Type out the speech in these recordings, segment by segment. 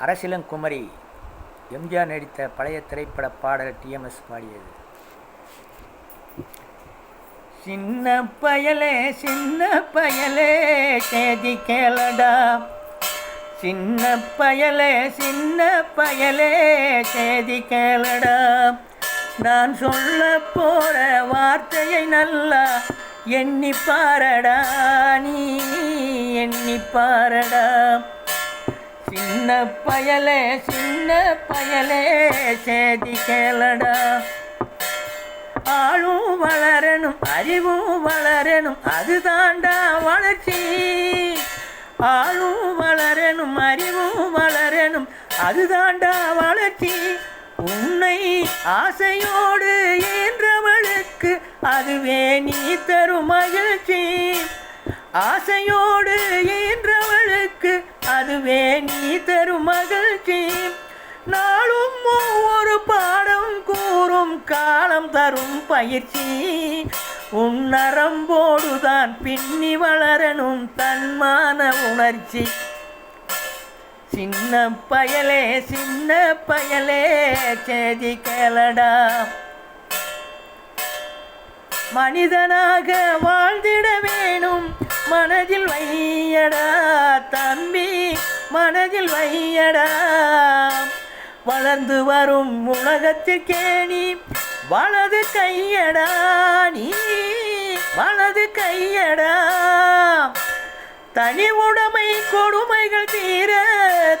அரசிலங்குமரி எம்ஜிஆர் நடித்த பழைய திரைப்பட பாடல் டிஎம்எஸ் பாடியது. சின்ன பயலே சின்ன பயலே சேதி கேளடா. சின்ன பயலே சின்ன பயலே சேதி கேளடா. நான் சொல்ல போற வார்த்தையை நல்லா எண்ணி பாரடா. நீ எண்ணி பாரடா. சின்ன பயலே சின்ன பயலே சேதி கேளடா. ஆளும் வளரணும் அறிவும் வளரணும் அதுதாண்டா வளர்ச்சி. ஆளும் வளரணும் அறிவும் வளரணும் அதுதாண்டா வளர்ச்சி. உன்னை ஆசையோடு ஏன்றவளுக்கு அதுவே நீ தரும் மகிழ்ச்சி. ஆசையோடு ஏன்ற அதுவே நீ தரும் மகிழ்ச்சி. நாளும் ஒவ்வொரு பாடம் கூறும் காலம் தரும் பயிற்சி. உன் நரம்போடுதான் பின்னி வளரணும் தன்மான உணர்ச்சி. சின்ன பயலே சின்ன பயலே சேதி கேளடா. மனிதனாக வையடா வளர்ந்து வரும் உலகத்திற்கே நீ வலது கையடா நீ வலது கையடா. தனி உடைமை கொடுமைகள் தீர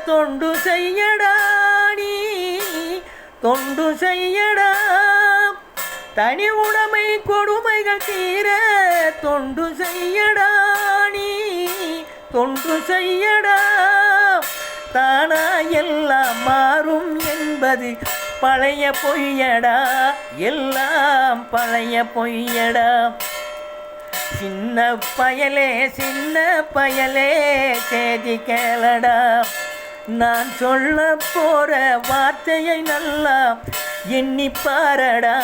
தொண்டு செய்யடா நீ தொண்டு செய்யடா. தனி உடைமை கொடுமைகள் தீர தொண்டு செய்யடா நீ தொண்டு செய்யடா. தானா எல்லாம் மாறும் என்பது பழைய பொய்யடா? எல்லாம் பழைய பொய்யடா? சின்ன பயலே சின்ன பயலே செய்தி கேளடா. நான் சொல்ல போற வார்த்தையை நல்லா எண்ணி பாரடா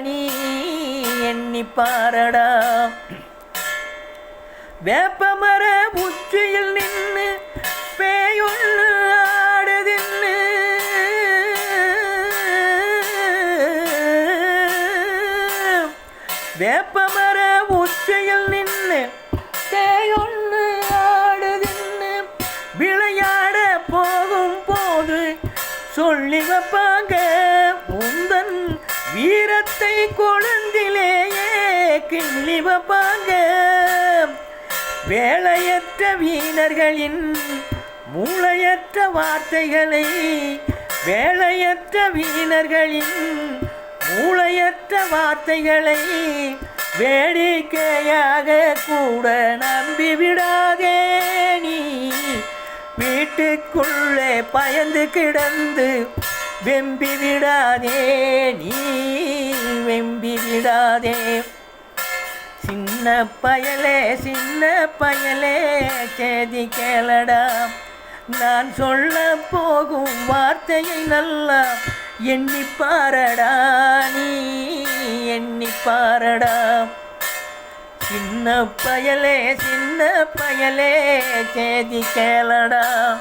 நீ எண்ணி பாரடா. வேப்பமர உச்சியில் நின்று வேப்பமர உச்சையில் நின்று பேயொன்று ஆடுதின்னு விளையாட போகும் போது சொல்லி வைப்பாங்க உந்தன் வீரத்தை குழந்திலேயே கிள்ளி வைப்பாங்க. வேலையற்ற வீணர்களின் மூளையற்ற வார்த்தைகளை வேலையற்ற வீணர்களின் மூளையற்ற வார்த்தைகளை வேடிக்கையாக கூட நம்பிவிடாதே நீ. வீட்டுக்குள்ளே பயந்து கிடந்து வெம்பி விடாதே நீ வெம்பி விடாதே சின்ன பயலே சின்ன பயலே சேதி கேளடா. நான் சொல்ல போகும் வார்த்தையை நல்லா எண்ணி பாரடா நீ எண்ணி பாரடா. சின்ன பயலே சின்ன பயலே சேதி கேளடா.